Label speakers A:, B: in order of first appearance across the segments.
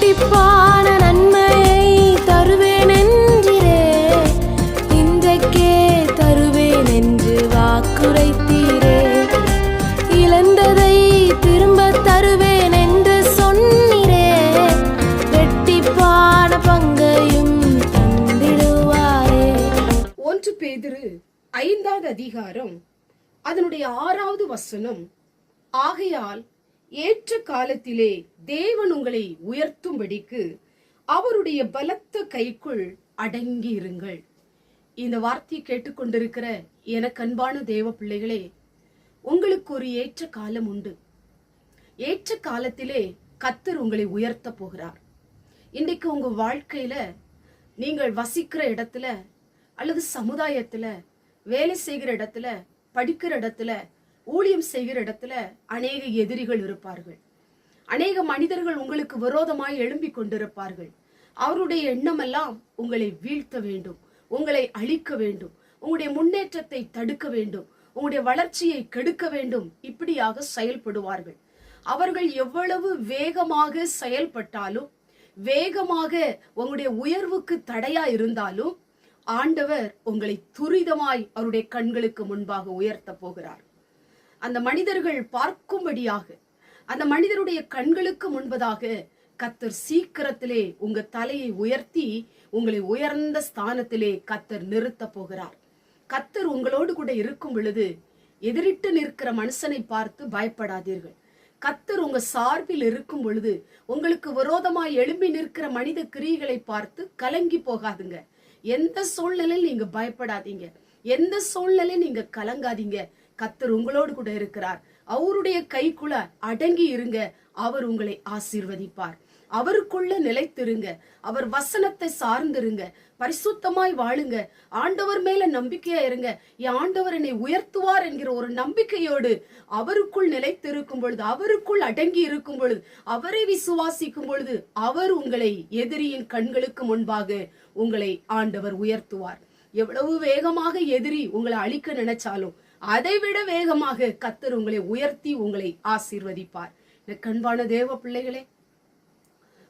A: ரெட்டிப்பான நன்மையை தருவேன் என்றிரே இன்றைக்கே தருவேன் என்று வாக்குரைத்தீரே. இழந்ததை திரும்ப தருவேன் என்று சொன்னீரே. ரெட்டிப்பான பங்கையும் தந்திடுவாரே.
B: ஒன்று பேதுரு ஐந்தாவது அதிகாரம். அதனுடைய ஆறாவது வசனம். ஆகையால் ஏற்ற காலத்திலே தேவன் உங்களை உயர்த்தும்படிக்கு அவருடைய பலத்த கைக்குள் அடங்கி இருங்கள் இந்த வார்த்தையை கேட்டுக்கொண்டிருக்கிற எனக்கு அன்பான தேவ பிள்ளைகளே உங்களுக்கு ஒரு ஏற்ற காலம் உண்டு. ஏற்ற காலத்திலே கத்தர் உங்களை உயர்த்த போகிறார். இன்றைக்கு உங்க வாழ்க்கையில நீங்கள் வசிக்கிற இடத்துல அல்லது சமுதாயத்துல வேலை செய்கிற இடத்துல படிக்கிற இடத்துல ஊழியம் செய்கிற இடத்துல அநேக எதிரிகள் இருப்பார்கள். அநேக மனிதர்கள் உங்களுக்கு விரோதமாய் எழும்பிக் கொண்டிருப்பார்கள். அவருடைய எண்ணமெல்லாம் உங்களை வீழ்த்த வேண்டும் உங்களை அழிக்க வேண்டும் உங்களுடைய முன்னேற்றத்தை தடுக்க வேண்டும் உங்களுடைய வளர்ச்சியை கெடுக்க வேண்டும் இப்படியாக செயல்படுவார்கள். அவர்கள் எவ்வளவு வேகமாக செயல்பட்டாலும் வேகமாக உங்களுடைய உயர்வுக்கு தடையா இருந்தாலும் ஆண்டவர் உங்களை துரிதமாய் அவருடைய கண்களுக்கு முன்பாக உயர்த்த போகிறார். அந்த மனிதர்கள் பார்க்கும்படியாக அந்த மனிதருடைய கண்களுக்கு முன்பதாக கத்தர் சீக்கிரத்திலே உங்க தலையை உயர்த்தி உங்களை உயர்ந்த ஸ்தானத்திலே கத்தர் நிறுத்த போகிறார். கத்தர் உங்களோடு கூட இருக்கும் பொழுது எதிரிட்டு நிற்கிற மனுஷனை பார்த்து பயப்படாதீர்கள். கத்தர் உங்க சார்பில் இருக்கும் பொழுது உங்களுக்கு விரோதமாய் எழும்பி நிற்கிற மனித கிரியைகளை பார்த்து கலங்கி போகாதுங்க. எந்த சூழ்நிலையில் நீங்க பயப்படாதீங்க. எந்த சூழ்நிலையில் நீங்க கலங்காதீங்க. கத்தர் உங்களோடு கூட இருக்கிறார். அவருடைய கைக்குள்ள அடங்கி இருங்க. அவர் உங்களை ஆசீர்வதிப்பார். அவருக்குள்ள நிலைத்திருங்க. அவர் வசனத்தை சார்ந்திருங்க. பரிசுத்தமாய் வாழுங்க. ஆண்டவர் மேல நம்பிக்கையா இருங்க. என் ஆண்டவர் என்னை உயர்த்துவார் என்கிற ஒரு நம்பிக்கையோடு அவருக்குள் நிலைத்திருக்கும் பொழுது அவருக்குள் அடங்கி இருக்கும் பொழுது அவரை விசுவாசிக்கும் பொழுது அவர் உங்களை எதிரியின் கண்களுக்கு முன்பாக உங்களை ஆண்டவர் உயர்த்துவார். எவ்வளவு வேகமாக எதிரி உங்களை அழிக்க நினைச்சாலும் அதைவிட வேகமாக கத்தர் உங்களை உயர்த்தி உங்களை ஆசீர்வதிப்பார். எனக்கு தேவ பிள்ளைகளே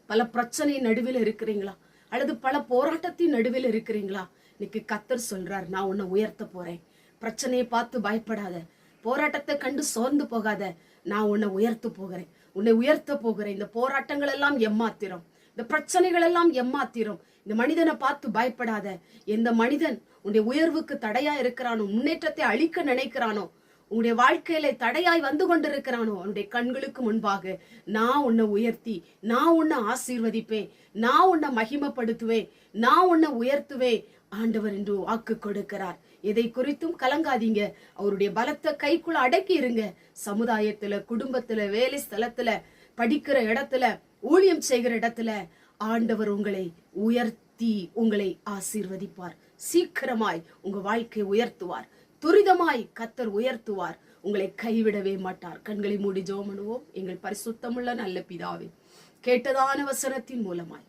B: பல பிரச்சனை நடுவில் இருக்கிறீங்களா? அல்லது பல போராட்டத்தின் நடுவில் இருக்கிறீங்களா? இன்னைக்கு கத்தர் சொல்றார் நான் உன்னை உயர்த்த போறேன். பிரச்சனையை பார்த்து பயப்படாத. போராட்டத்தை கண்டு சோர்ந்து போகாத. நான் உன்னை உயர்த்த போகிறேன். உன்னை உயர்த்த போகிறேன். இந்த போராட்டங்கள் எல்லாம் எம்மாத்திரம். இந்த பிரச்சனைகள் எல்லாம் எம்மாத்திரம். இந்த மனிதனை பார்த்து பயப்படாத. எந்த மனிதன் உன்னுடைய உயர்வுக்கு தடையா இருக்கிறானோ முன்னேற்றத்தை அழிக்க நினைக்கிறானோ உன்னுடைய வாழ்க்கையில தடையாய் வந்து கொண்டிருக்கிறானோ அவனுடைய கண்களுக்கு முன்பாக நான் உன்னை உயர்த்தி நான் உன்னை ஆசீர்வதிப்பேன் நான் உன்னை மகிமப்படுத்துவேன் நான் உன்னை உயர்த்துவேன் ஆண்டவர் என்று வாக்கு கொடுக்கிறார். எதை குறித்தும் கலங்காதீங்க. அவருடைய பலத்த கைக்குள்ள அடக்கி இருங்க. சமுதாயத்துல குடும்பத்துல வேலை ஸ்தலத்துல படிக்கிற இடத்துல ஊழியம் செய்கிற இடத்துல ஆண்டவர் உங்களை உயர்த்தி உங்களை ஆசீர்வதிப்பார். சீக்கிரமாய் உங்க வாழ்க்கையை உயர்த்துவார். துரிதமாய் கத்தர் உயர்த்துவார். உங்களை கைவிடவே மாட்டார். கண்களை மூடி ஜோமனுவோம் எங்கள் பரிசுத்தமுள்ள நல்ல பிதாவே கேட்டதான வசனத்தின் மூலமாய்.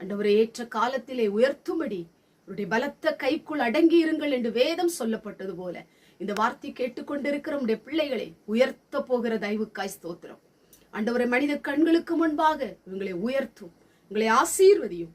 B: அண்டவரை ஏற்ற காலத்திலே உயர்த்தும்படி அவருடைய பலத்த கைக்குள் அடங்கி இருங்கள் என்று வேதம் சொல்லப்பட்டது போல இந்த வார்த்தை கேட்டுக்கொண்டிருக்கிற உடைய பிள்ளைகளை உயர்த்த போகிற தயவுக்காய் ஸ்தோத்திரம். அண்டவரை மனித கண்களுக்கு முன்பாக உங்களை உயர்த்தும். உங்களை ஆசீர்வதியும்.